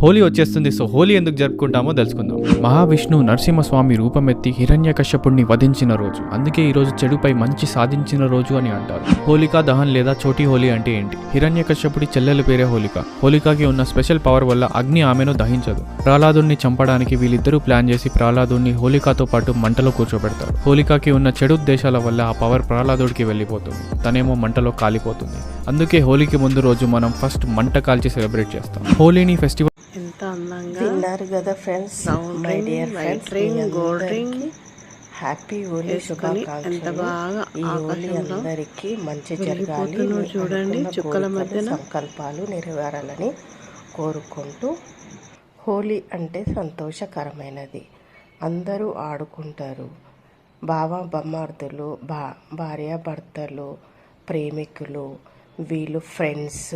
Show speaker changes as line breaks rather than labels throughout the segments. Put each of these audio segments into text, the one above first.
హోలీ వచ్చేస్తుంది. సో హోలీ ఎందుకు జరుపుకుంటామో తెలుసుకుందాం. మహావిష్ణు నరసింహస్వామి రూపమెత్తి హిరణ్యకశ్యపుణ్ణి వధించిన రోజు. అందుకే ఈ రోజు చెడుపై మంచి సాధించిన రోజు అని అంటారు. హోలికా దహన్ లేదా చోటి హోలీ అంటే ఏంటి? హిరణ్యకశ్యపుడి చెల్లెల పేరే హోలిక. హోలికాకి ఉన్న స్పెషల్ పవర్ వల్ల అగ్ని ఆమెను దహించదు. ప్రహ్లాదుని చంపడానికి వీళ్ళిద్దరూ ప్లాన్ చేసి ప్రహ్లాదుని హోలికాతో పాటు మంటలో కూర్చోబెడతారు. హోలికాకి ఉన్న చెడు ఉద్దేశాల వల్ల ఆ పవర్ ప్రహ్లాదుడికి వెళ్ళిపోతుంది. తనేమో మంటలో కాలిపోతుంది. అందుకే హోలీకి ముందు రోజు మనం ఫస్ట్ మంట కాల్చి సెలబ్రేట్ చేస్తాం. హోలీని ఫెస్టివల్
ఎంత అందంగా
విన్నారు కదా friends my dear friends
gold ring
happy Holi
ఎంత బాగా
ఈ హోలీ
ఆకాశంలో
అందరికీ మంచి జరగాలి
చూడండి, చుక్కల మధ్యన.
సంకల్పాలు నెరవేరాలని కోరుకుంటూ హోలీ అంటే సంతోషకరమైనది. అందరూ ఆడుకుంటారు. బావ బొమ్మార్దులు బా భార్య భర్తలు ప్రేమికులు వీళ్ళు ఫ్రెండ్స్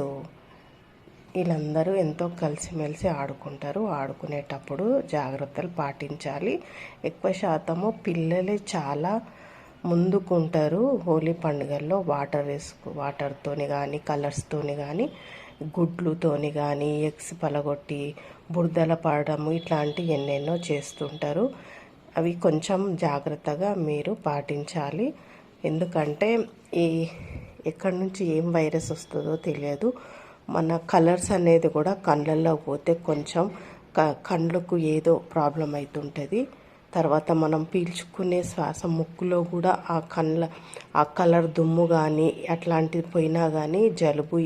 వీళ్ళందరూ ఎంతో కలిసిమెలిసి ఆడుకుంటారు. ఆడుకునేటప్పుడు జాగ్రత్తలు పాటించాలి. ఎక్కువ శాతము పిల్లలే చాలా ముందుకుంటారు. హోలీ పండుగల్లో వాటర్ వేసుకు వాటర్తోని కానీ కలర్స్తోని కానీ గుడ్లుతోని కానీ ఎగ్స్ పలగొట్టి బురదల పడడము ఇట్లాంటి ఎన్నెన్నో చేస్తుంటారు. అవి కొంచెం జాగ్రత్తగా మీరు పాటించాలి. ఎందుకంటే ఈ ఎక్కడి నుంచి ఏం వైరస్ వస్తుందో తెలియదు. మన కలర్స్ అనేది కూడా కళ్ళల్లో పోతే కొంచెం క కళ్ళకు ఏదో ప్రాబ్లం అవుతుంటుంది తర్వాత మనం పీల్చుకునే శ్వాస ముక్కులో కూడా ఆ కళ్ళ ఆ కలర్ దుమ్ము కానీ అట్లాంటిది పోయినా కానీ జలుబు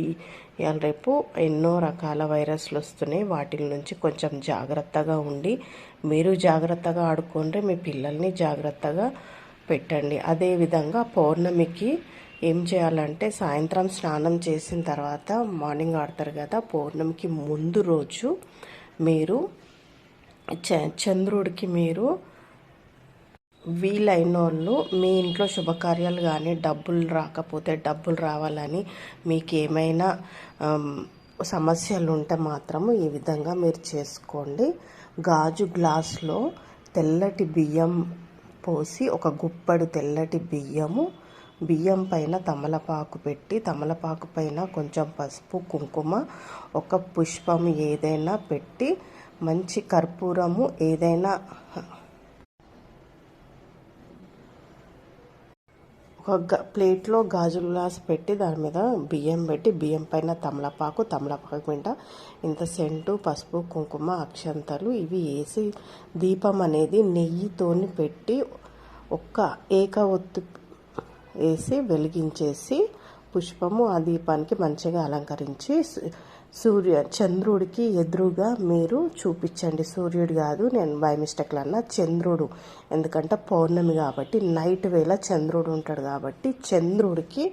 రేపు ఎన్నో రకాల వైరస్లు వస్తున్నాయి. వాటి నుంచి కొంచెం జాగ్రత్తగా ఉండి మీరు జాగ్రత్తగా ఆడుకోండి మీ పిల్లల్ని జాగ్రత్తగా పెట్టండి. అదేవిధంగా పౌర్ణమికి ఏం చేయాలంటే సాయంత్రం స్నానం చేసిన తర్వాత మార్నింగ్ ఆడతారు కదా పౌర్ణమికి ముందు రోజు మీరు చ చంద్రుడికి మీరు వీలైన వాళ్ళు మీ ఇంట్లో శుభకార్యాలు కానీ డబ్బులు రాకపోతే డబ్బులు రావాలని మీకు ఏమైనా సమస్యలు ఉంటే మాత్రము ఈ విధంగా మీరు చేసుకోండి. గాజు గ్లాస్లో తెల్లటి బియ్యం పోసి ఒక గుప్పడు తెల్లటి బియ్యము బియ్యం పైన తమలపాకు పెట్టి తమలపాకు పైన కొంచెం పసుపు కుంకుమ ఒక పుష్పం ఏదైనా పెట్టి మంచి కర్పూరము ఏదైనా ఒక గ ప్లేట్లో గాజు గ్లాస్ పెట్టి దాని మీద బియ్యం పెట్టి బియ్యం పైన తమలపాకు తమలపాకు పిండ ఇంత సెంటు పసుపు కుంకుమ అక్షంతలు ఇవి వేసి దీపం అనేది నెయ్యితోని పెట్టి ఒక్క ఏక ఒత్తు వేసి వెలిగించేసి పుష్పము ఆ దీపానికి మంచిగా అలంకరించి సూర్య చంద్రుడికి ఎదురుగా మీరు చూపించండి. సూర్యుడు కాదు నేను బై మిస్టేక్లు అన్న చంద్రుడు. ఎందుకంటే పౌర్ణమి కాబట్టి నైట్ వేళ చంద్రుడు ఉంటాడు కాబట్టి చంద్రుడికి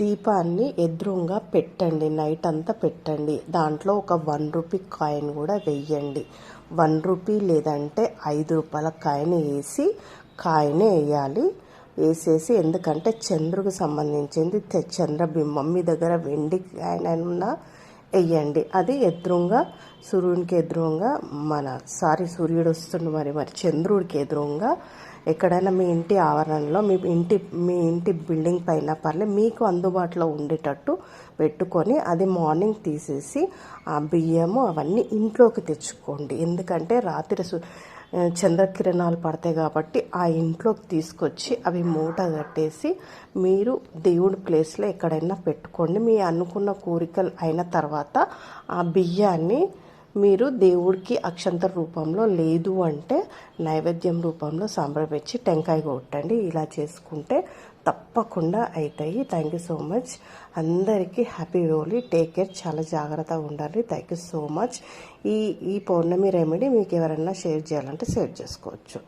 దీపాన్ని ఎదురుగా పెట్టండి నైట్ అంతా పెట్టండి. దాంట్లో ఒక వన్ రూపీ కాయిన్ కూడా వెయ్యండి వన్ రూపీ లేదంటే ఐదు రూపాయల కాయిన్ వేసి కాయిన్ వేయాలి. వేసేసి ఎందుకంటే చంద్రుడికి సంబంధించింది చంద్రబింబం మీ దగ్గర వెండి కాయిన్ వేయండి అది ఎదురుగా సూర్యునికి ఎదురుగా మన సారీ సూర్యుడు వస్తుండు మరి మరి చంద్రుడికి ఎదురుగా ఎక్కడైనా మీ ఇంటి ఆవరణలో మీ ఇంటి మీ ఇంటి బిల్డింగ్ పైన పర్లే మీకు అందుబాటులో ఉండేటట్టు పెట్టుకొని అది మార్నింగ్ తీసేసి ఆ బియ్యము అవన్నీ ఇంట్లోకి తెచ్చుకోండి. ఎందుకంటే రాత్రి చంద్రకిరణాలు పడతాయి కాబట్టి ఆ ఇంట్లోకి తీసుకొచ్చి అవి మూట కట్టేసి మీరు దేవుడి ప్లేస్లో ఎక్కడైనా పెట్టుకోండి. మీ అనుకున్న కోరికలు అయిన తర్వాత ఆ బియ్యాన్ని మీరు దేవుడికి అక్షంతర రూపంలో లేదు అంటే నైవేద్యం రూపంలో సంబరపెచ్చి టెంకాయ కొట్టండి. ఇలా చేసుకుంటే తప్పకుండా అవుతాయి థ్యాంక్ యూ సో మచ్ అందరికీ హ్యాపీ హోలీ టేక్ కేర్ చాలా జాగ్రత్తగా ఉండాలి. థ్యాంక్ యూ సో మచ్ ఈ ఈ పౌర్ణమి రెమెడీ మీకు ఎవరైనా షేర్ చేయాలంటే షేర్ చేసుకోవచ్చు.